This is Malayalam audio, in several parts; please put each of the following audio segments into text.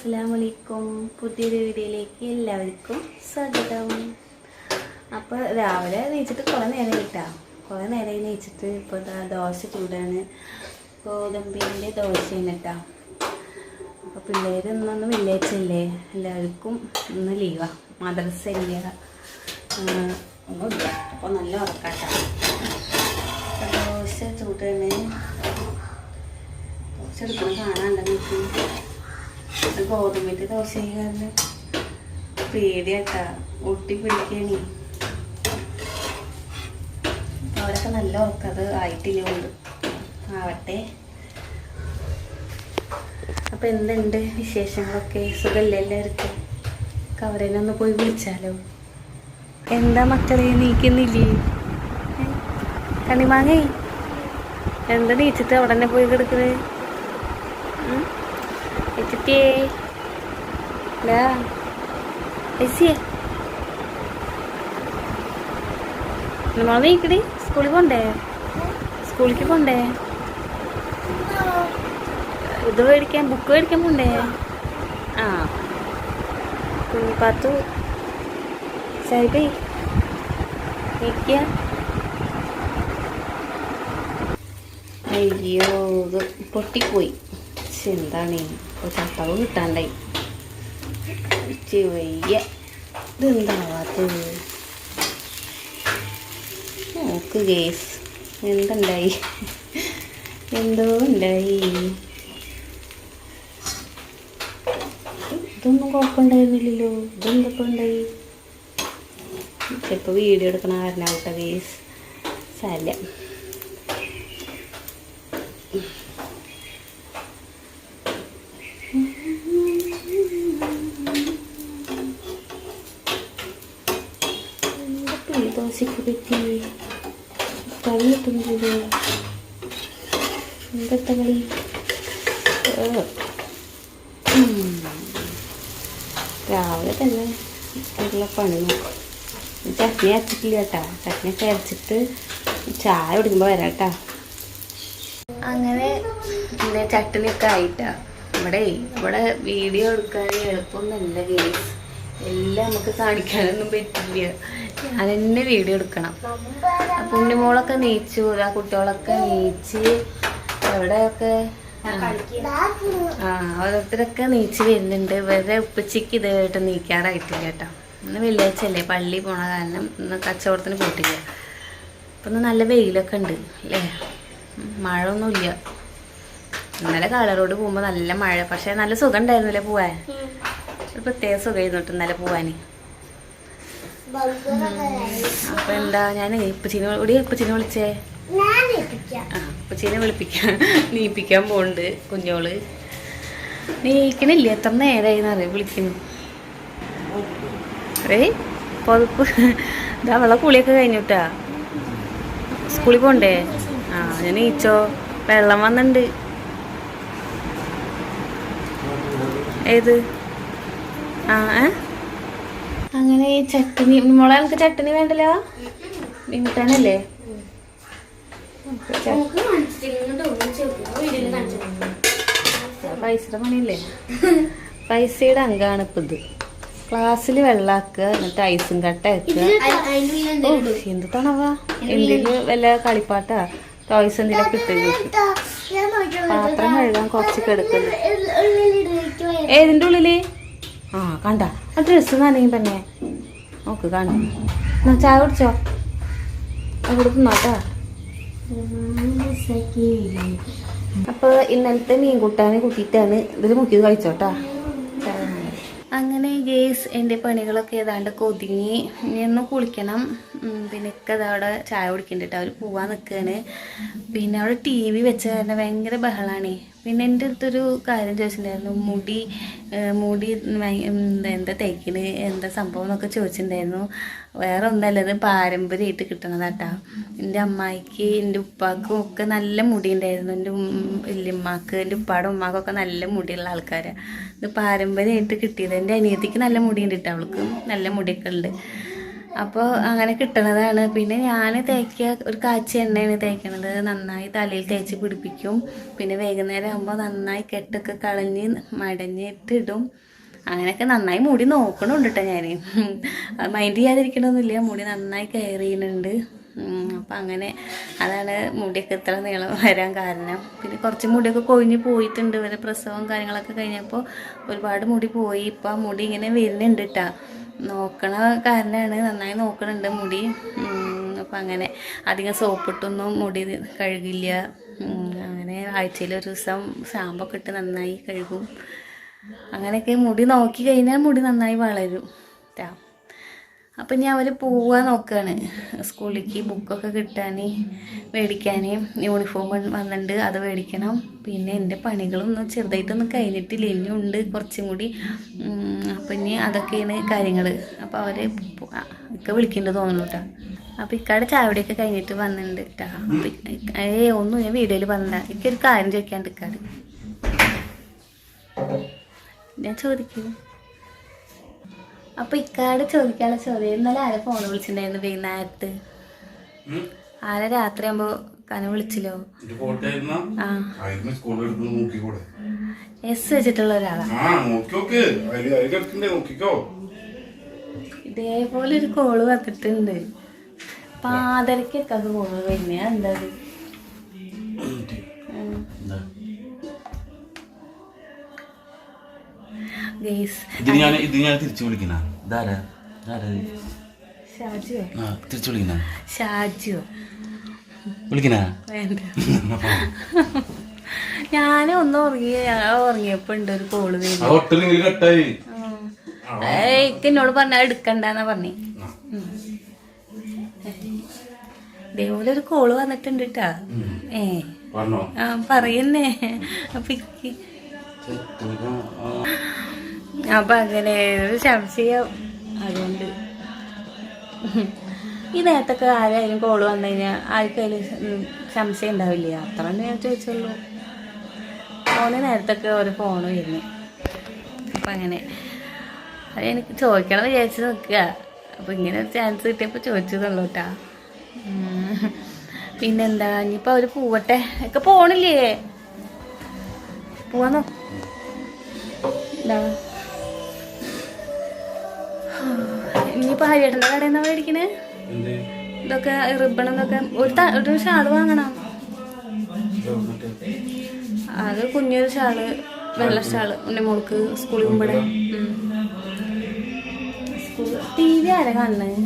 അസ്സലാമലൈക്കും പുതിയൊരു വീഡിയോയിലേക്ക് എല്ലാവർക്കും സ്വാഗതം. അപ്പോൾ രാവിലെ നീച്ചിട്ട് കുറേ നേരം കിട്ടാം കുറേ നേരമായി നീച്ചിട്ട് ഇപ്പോൾ ദോശ ചൂടാണ്. ഗോതമ്പിന്റെ ദോശയാണ് കിട്ടാം അപ്പോൾ പിള്ളേർ ഇന്നൊന്നും വെള്ളിയാഴ്ചയല്ലേ? എല്ലാവർക്കും ഇന്ന് ലീവാ. മദ്രസ ഇല്ല ഒന്നുമില്ല. അപ്പോൾ നല്ല ഉറക്കാട്ടാ. ദോശ ചൂടാണ്. ദോശ എടുക്കണം കാണാണ്ടെന്ന് ഇത് ഗോതമ്പിന്റെ ദോശ കാരണം പേടിയാട്ടാ. ഒട്ടി പിടിക്കണി അവരൊക്കെ നല്ല ഉറക്കത് ആയിട്ടില്ല കൊണ്ട്. ആവട്ടെ. അപ്പൊ എന്തുണ്ട് വിശേഷങ്ങളൊക്കെ? സുഖല്ലേ എല്ലാവർക്കും? കവരനൊന്ന് പോയി വിളിച്ചാലോ? എന്താ മക്കളെ നീക്കുന്നില്ലേ? കണിമാങ്ങേ എന്താ നീച്ചിട്ട് അവിടെ തന്നെ പോയി കിടക്കുന്നത് എത്തിയേ ലാ എസിയെ നമ്മൾ നീക്കടി സ്കൂളിൽ പോണ്ടേ? സ്കൂളിലേക്ക് പോണ്ടേ? ഇത് മേടിക്കാൻ ബുക്ക് മേടിക്കാൻ പോണ്ടേ? ആ. കുഞ്ഞിപ്പാത്തു സായിബേ നീക്കുക അയ്യോ ഇത് പൊട്ടിപ്പോയി. ശ്ശെ, എന്താണ്? ഇപ്പോൾ ചട്ടവ് കിട്ടാണ്ടായി. ഇച്ചി വയ്യ. ഇതെന്താവാത്തത്? നോക്ക് കേസ് എന്തുണ്ടായി? എന്തോ ഉണ്ടായി. ഇതൊന്നും കുഴപ്പമുണ്ടായിരുന്നില്ലല്ലോ. ഇതെന്തൊക്കെ ഉണ്ടായി? ചിലപ്പോൾ വീഡിയോ എടുക്കണ കാരണമാവട്ടെ കേസ് സാരില്ല എന്തൊക്കെ ഈ ദോശയ്ക്ക് പറ്റി കളി. രാവിലെ തന്നെ ഉള്ള പണി നോക്കും ചട്നി അരച്ചിട്ടില്ല കേട്ടാ ചട്നി ഒക്കെ അരച്ചിട്ട് ചായ കുടിക്കുമ്പോൾ വരാം കേട്ടാ അങ്ങനെ പിന്നെ ചട്ടണിയൊക്കെ ആയിട്ടാ ഇവിടെ ഇവിടെ വീഡിയോ എടുക്കാൻ എളുപ്പമൊന്നുമല്ല ഗേസ് എല്ലാം നമുക്ക് കാണിക്കാനൊന്നും പറ്റില്ല. ഞാൻ എന്നെ വീഡിയോ എടുക്കണം. പുണ്യമോളൊക്കെ നീച്ചു ആ കുട്ടികളൊക്കെ നീച്ച് എവിടെയൊക്കെ ആ. ഓരോരുത്തരൊക്കെ നീച്ച് വരുന്നുണ്ട്. വെറുതെ ഉപ്പച്ചിക്ക് ഇതായിട്ട് നീക്കാറായിട്ടില്ല കേട്ടോ. ഇന്ന് വെള്ളിയാഴ്ച അല്ലേ പള്ളി പോണ കാരണം ഇന്ന് കച്ചവടത്തിന് പോയിട്ടില്ല. ഇപ്പൊ ഇന്ന് നല്ല വെയിലൊക്കെ ഉണ്ട് അല്ലേ? മഴ ഒന്നുമില്ല ഇന്നലെ കളറോട് പോകുമ്പോൾ നല്ല മഴ പക്ഷെ നല്ല സുഖം ഉണ്ടായിരുന്നില്ലേ പോവാൻ? ഒരു പ്രത്യേക സുഖമായിരുന്നു കേട്ടോ ഇന്നലെ പോവാന്. അപ്പൊ എന്താ ഞാൻ ഇപ്പച്ചിനെ ഇവിടെ ഇപ്പച്ചിനെ വിളിച്ചേ? ആ വിളിപ്പിക്കാം. വിളിപ്പിക്കാൻ നീപ്പിക്കാൻ പോണ്ട് കുഞ്ഞോൾ. നീക്കണില്ല എത്ര നേരമായി വിളിക്കുന്നു ഏ പൊതുപ്പ്. ഇതാ അവളെ കുളിയൊക്കെ കഴിഞ്ഞിട്ടാ. സ്കൂളിൽ പോണ്ടേ? ആ ഞാൻ നീച്ചോ. വെള്ളം വന്നിട്ടുണ്ട് ഏത്? അങ്ങനെ ഈ ചട്ടിനി മോളെ നമുക്ക് ചട്ടിനി വേണ്ടല്ലോ? മീൻകുട്ടാനല്ലേ പൈസയുടെ പണിയല്ലേ? പൈസയുടെ അങ്കാണ് ഇപ്പൊ ഇത്. ക്ലാസ്സിൽ വെള്ളാക്കുക എന്നിട്ട് ഐസും കട്ട വെക്കുക എന്ത് തണവാ? എന്തെങ്കിലും വല്ല കളിപ്പാട്ടാ? ടോയ്സ് എന്തെങ്കിലും കിട്ടും പാത്രം കഴുകാൻ കുറച്ച് കിടക്കുന്നു ഏതിന്റെ ഉള്ളിൽ? ആ കണ്ട. ആ ഡ്രസ്സ് നനയും തന്നെ. നോക്ക് കാണും എന്നാ ചായ കുടിച്ചോ? അവിടെ തിന്നോട്ടാ അപ്പൊ ഇന്നലത്തെ മീൻ കൂട്ടാന് കൂട്ടിയിട്ടാണ് ഇതിൽ മുക്കിയത് കഴിച്ചോട്ടാ അങ്ങനെ ഗേസ് എന്റെ പണികളൊക്കെ ഏതാണ്ട് കൊതുങ്ങി. ഇനി ഒന്ന് കുളിക്കണം. പിന്നെ ഒക്കെ അതവിടെ ചായ കുടിക്കണ്ടിട്ട് അവർ പോവാൻ നിൽക്കുകയാണ് പിന്നെ അവിടെ ടി വി വെച്ച കാരണം ഭയങ്കര ബഹളാണേ. പിന്നെ എന്റെ അടുത്തൊരു കാര്യം ചോദിച്ചിട്ടുണ്ടായിരുന്നു. മുടി മുടി എന്താ തേക്കിന് എന്താ സംഭവം എന്നൊക്കെ ചോദിച്ചിട്ടുണ്ടായിരുന്നു. വേറെ ഒന്നല്ല ഇത് പാരമ്പര്യമായിട്ട് കിട്ടണതാട്ടാ. എന്റെ അമ്മായിക്ക് എന്റെ ഉപ്പാക്കും ഒക്കെ നല്ല മുടി ഉണ്ടായിരുന്നു എന്റെ വല്യമ്മക്ക് എന്റെ ഉപ്പാടെ ഉമ്മാക്കൊക്കെ നല്ല മുടിയുള്ള ആൾക്കാരാണ് ഇത് പാരമ്പര്യമായിട്ട് കിട്ടിയത്. എന്റെ അനിയത്തിക്ക് നല്ല മുടിയുണ്ട് കേട്ടോ അവൾക്ക്. നല്ല മുടിയൊക്കെ ഉണ്ട്. അപ്പോൾ അങ്ങനെ കിട്ടണതാണ്. പിന്നെ ഞാൻ തേക്കിയ ഒരു കാച്ചി എണ്ണയാണ് തേക്കണത്. നന്നായി തലയിൽ തേച്ച് പിടിപ്പിക്കും. പിന്നെ വൈകുന്നേരം ആകുമ്പോൾ നന്നായി കെട്ടൊക്കെ കളഞ്ഞ് മടഞ്ഞിട്ട് ഇടും അങ്ങനെയൊക്കെ നന്നായി മുടി നോക്കണുണ്ട് കേട്ടോ ഞാൻ മൈൻഡ് ചെയ്യാതിരിക്കണമെന്നില്ല മുടി നന്നായി കെയർ ചെയ്യുന്നുണ്ട്. അപ്പം അങ്ങനെ അതാണ് മുടിയൊക്കെ ഇത്ര നീളം വരാൻ കാരണം. പിന്നെ കുറച്ച് മുടിയൊക്കെ കൊഴിഞ്ഞ് പോയിട്ടുണ്ട്. ഇവരെ പ്രസവം കാര്യങ്ങളൊക്കെ കഴിഞ്ഞപ്പോൾ ഒരുപാട് മുടി പോയി. ഇപ്പം മുടി ഇങ്ങനെ വരുന്നുണ്ട് കേട്ടോ നോക്കണ കാരണമാണ് നന്നായി നോക്കണുണ്ട് മുടി. അപ്പം അങ്ങനെ അധികം സോപ്പിട്ടൊന്നും മുടി കഴുകില്ല. അങ്ങനെ ആഴ്ചയിൽ ഒരു ദിവസം ഷാമ്പൊക്കെ ഇട്ട് നന്നായി കഴുകും. അങ്ങനെയൊക്കെ മുടി നോക്കി കഴിഞ്ഞാൽ മുടി നന്നായി വളരും അപ്പം ഞാൻ അവർ പോവാൻ നോക്കുകയാണ് സ്കൂളിലേക്ക് ബുക്കൊക്കെ കിട്ടാൻ മേടിക്കാൻ യൂണിഫോം വന്നിട്ടുണ്ട് അത് മേടിക്കണം. പിന്നെ എന്റെ പണികളൊന്നും ചെറുതായിട്ടൊന്നും കഴിഞ്ഞിട്ടില്ല. ഇനിയും ഉണ്ട് കുറച്ചും കൂടി. അപ്പം ഇനി അതൊക്കെയാണ് കാര്യങ്ങൾ അപ്പോൾ അവരെ ഒക്കെ വിളിക്കേണ്ടത് തോന്നുന്നു കേട്ടോ അപ്പോൾ ഇക്കാടെ ചാവടിയൊക്കെ കഴിഞ്ഞിട്ട് വന്നിട്ടുണ്ട് കേട്ടോ അപ്പം ഏ ഒന്നും ഞാൻ വീഡിയോയിൽ വന്നില്ല എനിക്കൊരു കാര്യം ചോദിക്കാണ്ട് ഇക്കാട്. ഞാൻ ചോദിക്കൂ. അപ്പൊ ഇക്കാട് ചോദിക്കാനുള്ള ചോദ്യം. ഇന്നലെ ആരെ ഫോൺ വിളിച്ചിട്ടുണ്ടായിരുന്നു വൈകുന്നേരത്ത്? ആരെ രാത്രി ആകുമ്പോ കന വിളിച്ചില്ലോ എസ് വെച്ചിട്ടുള്ള ഒരാളാ. ആ നോക്കി നോക്ക് അതിൽ അതിൽ കിടക്കണ്ടേ നോക്കിക്കോ. ഇതേപോലെ ഒരു കോൾ വന്നിട്ടുണ്ട്. പാതരക്കൊക്കെ കോൾ വരുന്നേ. എന്താ ഇത് ഞാൻ ഇത് ഞാൻ തിരിച്ചു വിളിക്കുന്ന ഇതാരാ? തിരിച്ചു വിളിക്കുന്ന വിളിക്കുന്ന ഒന്ന് ഉറങ്ങി ഉറങ്ങിയപ്പോ ഉണ്ട് ഒരു കോൾ എന്നോട് പറഞ്ഞാൽ എടുക്കണ്ടെന്നാ പറഞ്ഞേ. ഇതേപോലെ ഒരു കോൾ വന്നിട്ടുണ്ട് കേട്ടാ ഏ. പറഞ്ഞോ. ആ പറയുന്നേ. അപ്പൊ. അപ്പൊ അങ്ങനെ ഒരു സംശയം. അതുകൊണ്ട്. ഈ നേരത്തൊക്കെ ആരായാലും കോൾ വന്നു കഴിഞ്ഞാൽ ആർക്കായാലും സംശയം ഉണ്ടാവില്ല. അത്ര തന്നെ ഞാൻ ചോദിച്ചുള്ളൂ. ഫോണ് നേരത്തൊക്കെ ഒരു ഫോൺ വരുന്നു. അപ്പം അങ്ങനെ. അത് എനിക്ക് ചോദിക്കണം വിചാരിച്ച് നിൽക്കുക അപ്പൊ ഇങ്ങനെ ഒരു ചാൻസ് കിട്ടിയപ്പോൾ ചോദിച്ചതുള്ളൂ കേട്ടാ പിന്നെന്താ? ഇനിയിപ്പോൾ അവർ പോവട്ടെ? ഒക്കെ പോണില്ലേ? പോവാന്നോ? എന്താ ഇനിയിപ്പോൾ ഹരിയേട്ടന്റെ കടയിൽ നിന്നാ മേടിക്കണേ? ഇതൊക്കെ റിബൺ എന്നൊക്കെ. ഒരു ഷാൾ വാങ്ങണം? അത് കുഞ്ഞൊരു ഷാൾ വെള്ള ഷാൾ. എന്റെ മോൾക്ക് സ്കൂളിൽ പോകുമ്പോടെ ടി വി ആരാ കാണുന്നത്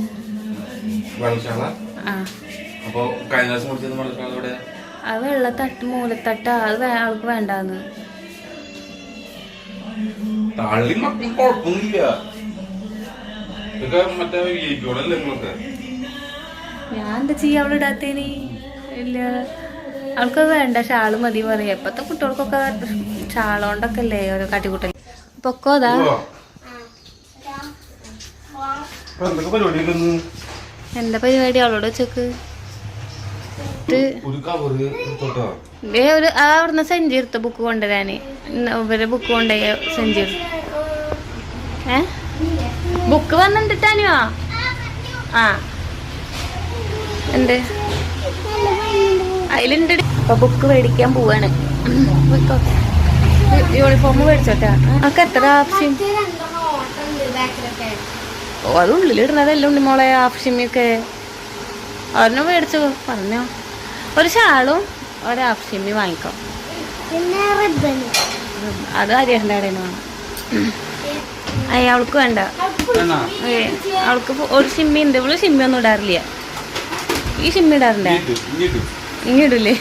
അത് വെള്ളത്തട്ട് മൂലത്തട്ട അത് ആൾക്ക് വേണ്ടാന്ന്. തള്ളി മക്കൾ കുഴപ്പമൊന്നുമില്ല ഇതൊക്കെ മറ്റേ വിജയിക്കോളല്ലേ നിങ്ങളൊക്കെ? ഞാൻ എന്താ ചെയ്യാ അവൾ ഇടാത്തേനി? ഇല്ല. അവൾക്ക് വേണ്ട ഷാൾ മതി പറയാ. ഇപ്പത്തെ കുട്ടികൾക്കൊക്കെ ഷാളോണ്ടൊക്കെ അല്ലേ ഓരോ കാട്ടിക്കൂട്ടൽ പൊക്കോതാ എന്താ പരിപാടി? അവളോട് വെച്ചോക്ക് ഒരു അവിടുന്ന് സെഞ്ചി എടുത്ത ബുക്ക് കൊണ്ടുവരാന്. ഇവരെ ബുക്ക് കൊണ്ടുപോയ സെഞ്ചി ഏ? ബുക്ക് വന്നിട്ടാനുവാ ആ. എന്ത്? അതിലുണ്ട് അപ്പൊ ബുക്ക് മേടിക്കാൻ പോവാണ്. യൂണിഫോം മേടിച്ചോട്ടാ? അതൊക്കെ എത്ര ആവശ്യം ഓ അത് ഉള്ളിലിടുന്നതല്ല ഉണ്ണി മോളെ ആവശ്യമൊക്കെ അവരെ മേടിച്ചു പറഞ്ഞോ. ഒരു ഷാളും ഒരു വാങ്ങിക്കാം. ഉം, അത് അരിയണ്ട വേണം. അയ്യ അവൾക്ക് വേണ്ട. അവൾക്ക് ഒരു സിമ്മി ഉണ്ട്. ഇവൾ ഷിമ്മി ഒന്നും ഇടാറില്ല. ഈ സിമ്മി ഇടാറില്ല. ഇനി ഇടൂലേ?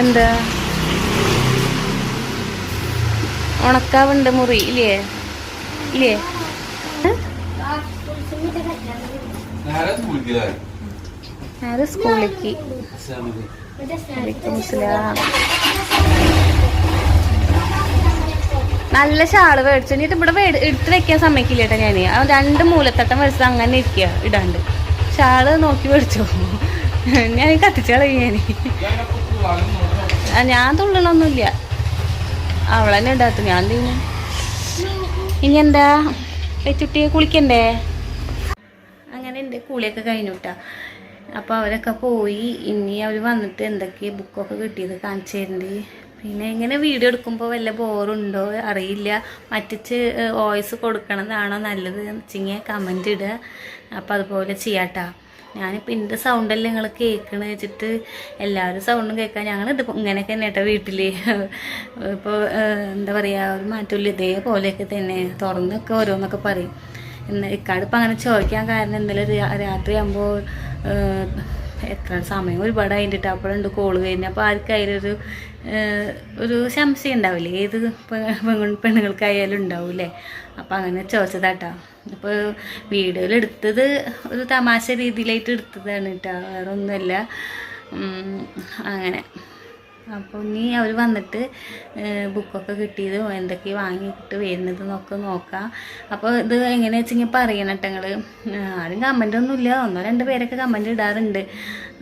എന്താ? ഉണക്കാവുണ്ട് മുറി ഇല്ലേ? ഇല്ലേ? ആരെ സ്കൂളിലേക്ക് നല്ല ഷാൾ മേടിച്ചു. എന്നിട്ട് ഇവിടെ എടുത്ത് വെക്കാൻ സമ്മതിക്കില്ല കേട്ടോ ഞാൻ രണ്ട് മൂലത്തട്ടം മേടിച്ചത് അങ്ങനെ ഇരിക്കുക ഇടാണ്ട്. ഷാൾ നോക്കി മേടിച്ചു. ഞാൻ കത്തിച്ചു കളയും ഞാൻ ഞാൻ തുള്ളണമൊന്നുമില്ല അവളെന്നെ ഇടാത്ത ഞാൻ തിന്നു ഇനി എന്താ? വെച്ചുട്ടിയെ കുളിക്കണ്ടേ? അങ്ങനെ എന്റെ കുളിയൊക്കെ കഴിഞ്ഞു കേട്ടോ അപ്പോൾ അവരൊക്കെ പോയി. ഇനി അവർ വന്നിട്ട് എന്തൊക്കെ ബുക്കൊക്കെ കിട്ടിയത് കാണിച്ചു തരണ്ട്. പിന്നെ ഇങ്ങനെ വീഡിയോ എടുക്കുമ്പോൾ വല്ല ബോറുണ്ടോ അറിയില്ല. മറ്റിച്ച് വോയിസ് കൊടുക്കണതാണോ നല്ലത് വെച്ചിങ്ങനെ കമന്റ് ഇടുക അപ്പോൾ അതുപോലെ ചെയ്യാട്ടാ. ഞാനിപ്പോൾ എന്റെ സൗണ്ടല്ലേ നിങ്ങൾ കേൾക്കണ വെച്ചിട്ട് എല്ലാവരും സൗണ്ടും കേൾക്കാൻ ഞങ്ങൾ ഇത് ഇങ്ങനെയൊക്കെ തന്നെ കേട്ടോ വീട്ടിൽ ഇപ്പോൾ എന്താ പറയുക ഒരു മാറ്റമില്ല ഇതേപോലെയൊക്കെ തന്നെ തുറന്നൊക്കെ ഓരോന്നൊക്കെ പറയും. എന്നാൽ ഇക്കാട് ഇപ്പം അങ്ങനെ ചോദിക്കാൻ കാരണം രാ- രാത്രിയാകുമ്പോൾ എത്ര സമയം ഒരുപാട് അതിന്റെ അപ്പോഴുണ്ട് കോൾ കഴിഞ്ഞ്. അപ്പോൾ ആർക്കായാലൊരു ഒരു സംശയം ഉണ്ടാവില്ലേ? ഏത് പെണ്ണുങ്ങൾക്കായാലും ഉണ്ടാവില്ലേ? അപ്പോൾ അങ്ങനെ ചോദിച്ചതാട്ടാ. അപ്പോൾ വീഡിയോയിൽ എടുത്തത് ഒരു തമാശ രീതിയിലായിട്ട് എടുത്തതാണ് കേട്ടോ വേറെ ഒന്നുമല്ല അങ്ങനെ. അപ്പോൾ ഇനി അവർ വന്നിട്ട് ബുക്കൊക്കെ കിട്ടിയതും എന്തൊക്കെ വാങ്ങിയിട്ട് വരുന്നത് എന്നൊക്കെ നോക്കാം. അപ്പോൾ ഇത് എങ്ങനെയാ വെച്ചെങ്കിൽ പറയണം കേട്ടോ ആരും കമന്റ് ഒന്നുമില്ല ഒന്നോ രണ്ട് പേരൊക്കെ കമന്റ് ഇടാറുണ്ട്.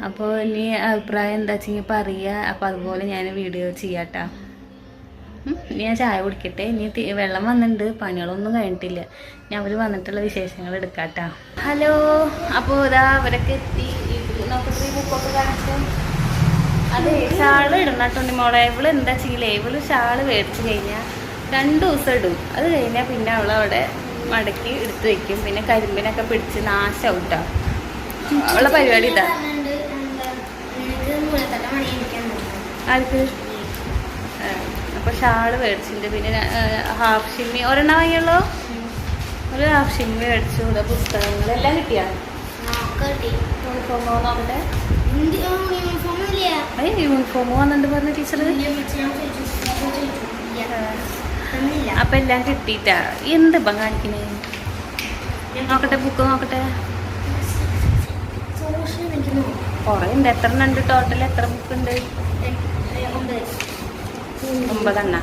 അപ്പോൾ ഇനി അഭിപ്രായം എന്താ വെച്ചെങ്കിൽ പറയുക അപ്പോൾ അതുപോലെ ഞാൻ വീഡിയോ ചെയ്യാട്ടാ ഞാൻ ചായ കുടിക്കട്ടെ. ഇനി വെള്ളം വന്നിട്ടുണ്ട് പണികളൊന്നും കഴിഞ്ഞിട്ടില്ല. ഞാൻ അവർ വന്നിട്ടുള്ള വിശേഷങ്ങൾ എടുക്കാട്ടാ ഹലോ അപ്പോൾ ഇതാ അവരൊക്കെ എത്തി. നോക്കട്ടെ ബുക്കൊക്കെ കാണിച്ചു. അതെ ഷാൾ ഇടണം കേട്ടോ മോളെ. ഇവൾ എന്താ ചെയ്യില്ലേ ഇവൾ ഷാൾ മേടിച്ചു കഴിഞ്ഞാൽ രണ്ട് ദിവസം ഇടും. അത് കഴിഞ്ഞാൽ പിന്നെ അവൾ അവിടെ മടക്കി എടുത്തു വെക്കും. പിന്നെ കരിമ്പിനൊക്കെ പിടിച്ച് നാശാവും കേട്ടോ അവളെ പരിപാടി ഇതാ. ആർക്ക്? അപ്പോൾ ഷാൾ മേടിച്ചിട്ടുണ്ട്. പിന്നെ ഹാഫ് ഷിമ്മി. ഒരെണ്ണം വാങ്ങിയുള്ളൂ? ഒരു ഹാഫ് ഷിമ്മി മേടിച്ചു. ഇവിടെ പുസ്തകങ്ങളെല്ലാം കിട്ടിയാണ് കിട്ടിയാ യൂണിഫോം നോക്കട്ടെ യൂണിഫോം വന്നിട്ട് പറഞ്ഞ ടീച്ചർ അപ്പൊ എല്ലാം കിട്ടിയിട്ടാ. എന്ത് ഇപ്പം കാണിക്കണേ? നോക്കട്ടെ ബുക്ക് നോക്കട്ടെ. കൊറേ ഉണ്ട്. എത്ര ഉണ്ട്? ടോട്ടൽ എത്ര ബുക്ക് ഉണ്ട്? ഒമ്പതെണ്ണ.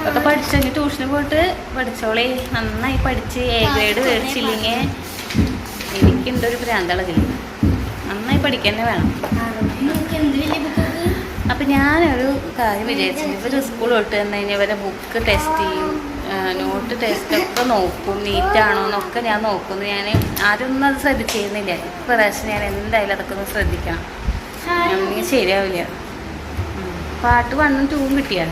അതൊക്കെ പഠിച്ചെങ്കിൽ ട്യൂഷന് പോയിട്ട് പഠിച്ചോളേ. നന്നായി പഠിച്ച്. എ ഗ്രേഡ് മേടിച്ചില്ലെങ്കിൽ എനിക്കുണ്ടൊരു ഭ്രാന്തളകില്ല നന്നായി പഠിക്കാൻ വേണം. അപ്പൊ ഞാനൊരു കാര്യം വിചാരിച്ചു ഇവർ സ്കൂൾ തൊട്ട് തന്നെ കഴിഞ്ഞാൽ ഇവരെ ബുക്ക് ടെസ്റ്റ് ചെയ്യും. നോട്ട് ടെസ്റ്റ് ഒക്കെ നോക്കും. നീറ്റ് ആണോ എന്നൊക്കെ ഞാൻ നോക്കുന്നു ഞാൻ ആരൊന്നും അത് ശ്രദ്ധിച്ചിരുന്നില്ല. ഇപ്രാവശ്യം ഞാൻ എന്തായാലും അതൊക്കെ ഒന്ന് ശ്രദ്ധിക്കണം. അങ്ങനെ ശരിയാവില്ല. പാട്ട് വണ്ണും ടൂവും കിട്ടിയാ?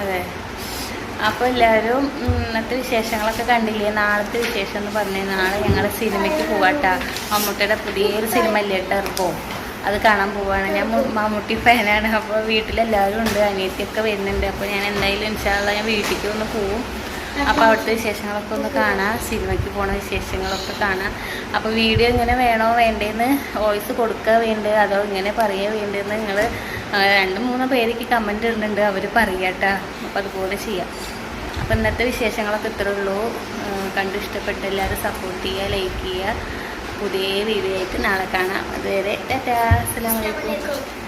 അതെ. അപ്പോൾ എല്ലാവരും ഇന്നത്തെ വിശേഷങ്ങളൊക്കെ കണ്ടില്ലേ? നാളത്തെ വിശേഷം എന്ന് പറഞ്ഞാൽ നാളെ ഞങ്ങൾ സിനിമയ്ക്ക് പോവാട്ട. മമ്മൂട്ടിയുടെ പുതിയൊരു സിനിമ അല്ലേ ഇറക്കോ? അത് കാണാൻ പോവാണ്. ഞാൻ മമ്മൂട്ടി ഫാനാണ്. അപ്പോൾ വീട്ടിലെല്ലാവരും ഉണ്ട് അനിയത്തിയൊക്കെ വരുന്നുണ്ട്. അപ്പോൾ ഞാൻ എന്തായാലും ഇൻഷാല്ല ഞാൻ വീട്ടിലേക്ക് ഒന്ന് പോവും. അപ്പോൾ അവിടുത്തെ വിശേഷങ്ങളൊക്കെ ഒന്ന് കാണാം. സിനിമയ്ക്ക് പോണ വിശേഷങ്ങളൊക്കെ കാണാം. അപ്പോൾ വീഡിയോ ഇങ്ങനെ വേണോ വേണ്ടേന്ന്? വോയിസ് കൊടുക്കുക വേണ്ടത് അതോ ഇങ്ങനെ പറയുക വേണ്ടതെന്ന് നിങ്ങൾ രണ്ട് മൂന്ന് പേരേക്ക് കമന്റ് ഇടുന്നുണ്ട്. അവർ പറയാട്ടാ. അപ്പോൾ അതുപോലെ ചെയ്യാം. അപ്പോൾ ഇന്നത്തെ വിശേഷങ്ങളൊക്കെ ഇത്രേ ഉള്ളൂ. കണ്ടു ഇഷ്ടപ്പെട്ട എല്ലാവരും സപ്പോർട്ട് ചെയ്യുക ലൈക്ക് ചെയ്യുക. പുതിയ വീഡിയോ ആയിട്ട് നാളെ കാണാം. അതുവരെ ടാറ്റാ. അസ്സലാമു അലൈക്കും.